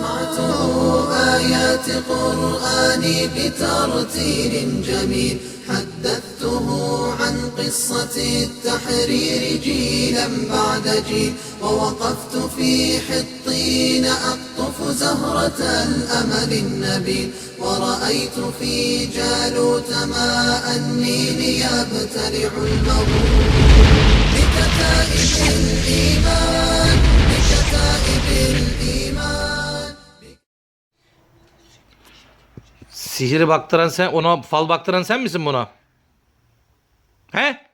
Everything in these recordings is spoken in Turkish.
أسمعته آيات قرآني بترتيل جميل. حدثته عن قصة التحرير جيلا بعد جيل ووقفت في حطين أقطف زهرة الأمل النبيل. ورأيت في جالوت ماء النيل يبتلع المغول بكتائب Sihiri baktıran sen, ona fal baktıran sen misin buna? He?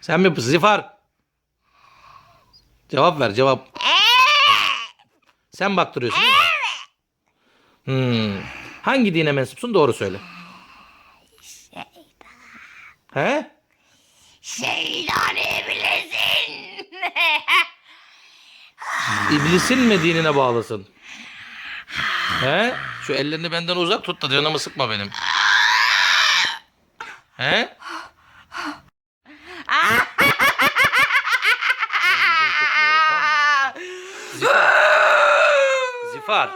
Sen mi Zifar? Cevap ver cevap. Sen baktırıyorsun değil mi? Hmm. Hangi dine mensupsun doğru söyle. He? Şeytan iblisin. İblisin mi dinine bağlısın? He? Şu ellerini benden uzak tut da canımı sıkma benim. He? Zifar.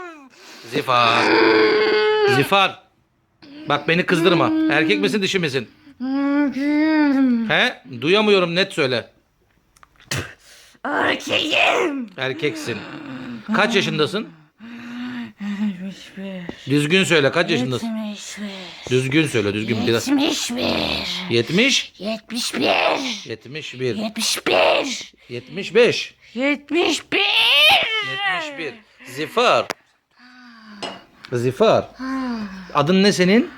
Zifar. Zifar. Bak beni kızdırma. Erkek misin dişi misin? He? Duyamıyorum net söyle. Erkeğim. Erkeksin. Kaç yaşındasın? 71. Düzgün söyle kaç yaşındasın? 71. Düzgün söyle düzgün biraz. 71. 70 71. 71 71. 75 71. 71 Zifar Zifar Adın ne senin?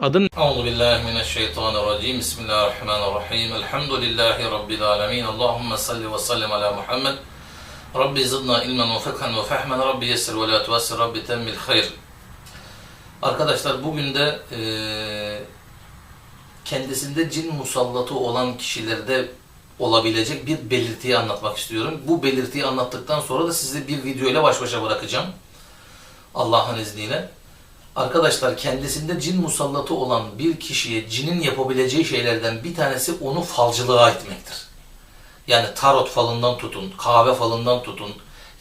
Adın Euzu billahi mineşşeytanirracim Bismillahirrahmanirrahim Elhamdülillahi rabbil alamin Allahumme salli ve sellim ala Muhammed Rabbi zidna ilmen ve fekhan ve fehmen Rabbi yessir ve la tuvassir Rabbi temmil hayr Arkadaşlar bugün de eee kendisinde cin musallatı olan kişilerde olabilecek bir belirtiyi anlatmak istiyorum. Bu belirtiyi anlattıktan sonra da sizi bir video ile baş başa bırakacağım. Allah'ın izniyle. Arkadaşlar kendisinde cin musallatı olan bir kişiye cinin yapabileceği şeylerden bir tanesi onu falcılığa itmektir. Yani tarot falından tutun, kahve falından tutun.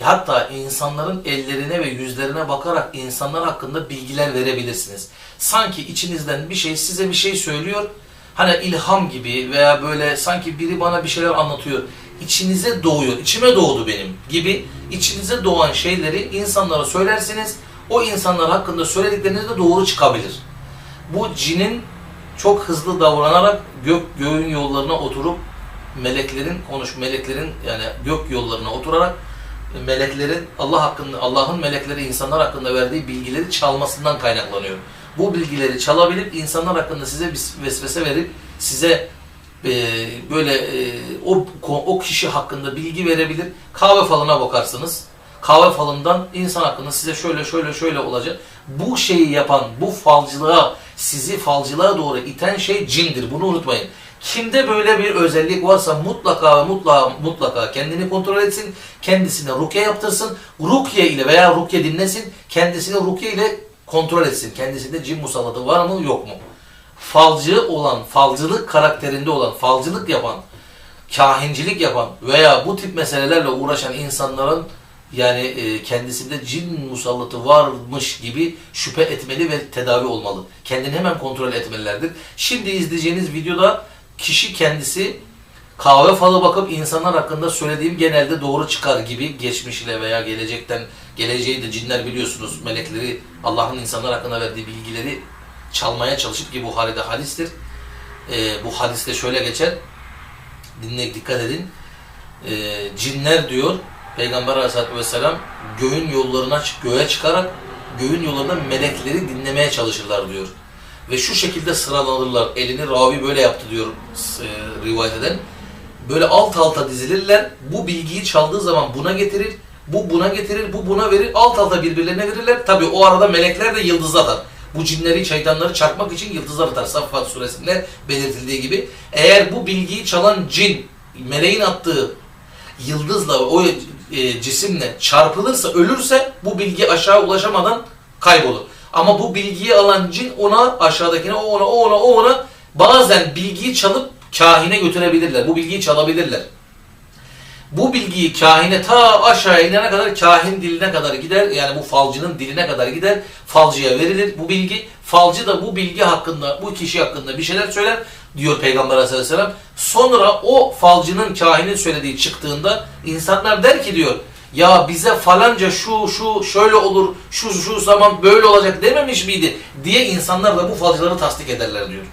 Hatta insanların ellerine ve yüzlerine bakarak insanlar hakkında bilgiler verebilirsiniz. Sanki içinizden bir şey size bir şey söylüyor. Hani ilham gibi veya böyle sanki biri bana bir şeyler anlatıyor. İçinize doğuyor, içime doğdu benim gibi içinize doğan şeyleri insanlara söylersiniz. O insanlar hakkında söyledikleriniz de doğru çıkabilir. Bu cinin çok hızlı davranarak gök göğün yollarına oturup meleklerin konuş meleklerin yani gök yollarına oturarak meleklerin Allah hakkında Allah'ın melekleri insanlar hakkında verdiği bilgileri çalmasından kaynaklanıyor. Bu bilgileri çalabilip insanlar hakkında size vesvese verip size e, böyle e, o o kişi hakkında bilgi verebilir. Kahve falına bakarsınız. Kahve falından insan hakkında size şöyle şöyle şöyle olacak. Bu şeyi yapan, bu falcılığa, sizi falcılığa doğru iten şey cindir. Bunu unutmayın. Kimde böyle bir özellik varsa mutlaka mutlaka mutlaka kendini kontrol etsin, kendisine rukiye yaptırsın, rukiye ile veya rukiye dinlesin, kendisini rukiye ile kontrol etsin. Kendisinde cin musallatı var mı yok mu? Falcı olan, falcılık karakterinde olan, falcılık yapan, kahincilik yapan veya bu tip meselelerle uğraşan insanların yani e, kendisinde cin musallatı varmış gibi şüphe etmeli ve tedavi olmalı. Kendini hemen kontrol etmelilerdir. Şimdi izleyeceğiniz videoda kişi kendisi kahve falı bakıp insanlar hakkında söylediğim genelde doğru çıkar gibi geçmişle veya gelecekten geleceği de cinler biliyorsunuz melekleri Allah'ın insanlar hakkında verdiği bilgileri çalmaya çalışıp ki Buhari'de hadistir. Ee, bu hadiste şöyle geçer. Dinle dikkat edin. Ee, cinler diyor Peygamber Aleyhisselatü Vesselam göğün yollarına göğe çıkarak göğün yollarında melekleri dinlemeye çalışırlar diyor. Ve şu şekilde sıralanırlar. Elini ravi böyle yaptı diyor e, rivayet eden. Böyle alt alta dizilirler. Bu bilgiyi çaldığı zaman buna getirir. Bu buna getirir, bu buna verir. Alt alta birbirlerine verirler. Tabi o arada melekler de yıldız atar. Bu cinleri, şeytanları çarpmak için yıldızlar atar. Saffat suresinde belirtildiği gibi. Eğer bu bilgiyi çalan cin, meleğin attığı yıldızla o e, cisimle çarpılırsa, ölürse bu bilgi aşağı ulaşamadan kaybolur. Ama bu bilgiyi alan cin ona aşağıdakine, o ona, o ona, o ona bazen bilgiyi çalıp kahine götürebilirler. Bu bilgiyi çalabilirler. Bu bilgiyi kahine ta aşağı inene kadar kahin diline kadar gider. Yani bu falcının diline kadar gider. Falcıya verilir bu bilgi. Falcı da bu bilgi hakkında, bu kişi hakkında bir şeyler söyler diyor Peygamber Aleyhisselam. Sonra o falcının, kahinin söylediği çıktığında insanlar der ki diyor ya bize falanca şu şu şöyle olur, şu şu zaman böyle olacak dememiş miydi diye insanlar da bu falcıları tasdik ederler diyor.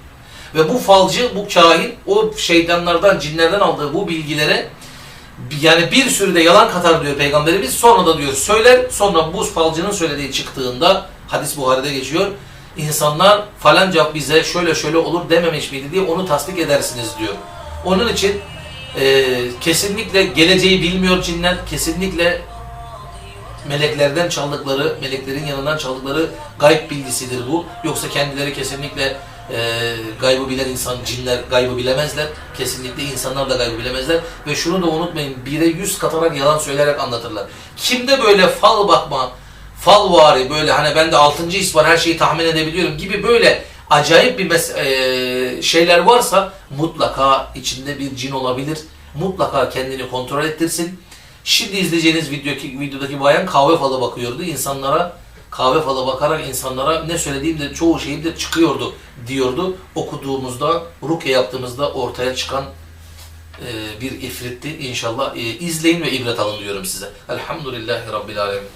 Ve bu falcı, bu kahin o şeytanlardan, cinlerden aldığı bu bilgilere yani bir sürü de yalan katar diyor Peygamberimiz. Sonra da diyor söyler. Sonra bu falcının söylediği çıktığında hadis Buhari'de geçiyor. İnsanlar falanca bize şöyle şöyle olur dememiş miydi diye onu tasdik edersiniz diyor. Onun için e, kesinlikle geleceği bilmiyor cinler. Kesinlikle meleklerden çaldıkları, meleklerin yanından çaldıkları gayb bilgisidir bu. Yoksa kendileri kesinlikle e, gaybı bilen insan, cinler gaybı bilemezler. Kesinlikle insanlar da gaybı bilemezler. Ve şunu da unutmayın, bire yüz katarak yalan söyleyerek anlatırlar. Kimde böyle fal bakma, fal vari böyle hani bende altıncı his var her şeyi tahmin edebiliyorum gibi böyle acayip bir e, şeyler varsa mutlaka içinde bir cin olabilir. Mutlaka kendini kontrol ettirsin. Şimdi izleyeceğiniz videodaki, videodaki bayan kahve falı bakıyordu. İnsanlara kahve falı bakarak insanlara ne söylediğim de çoğu şeyim de çıkıyordu diyordu. Okuduğumuzda, rukiye yaptığımızda ortaya çıkan e, bir ifritti. İnşallah e, izleyin ve ibret alın diyorum size. Elhamdülillahi Rabbil Alemin.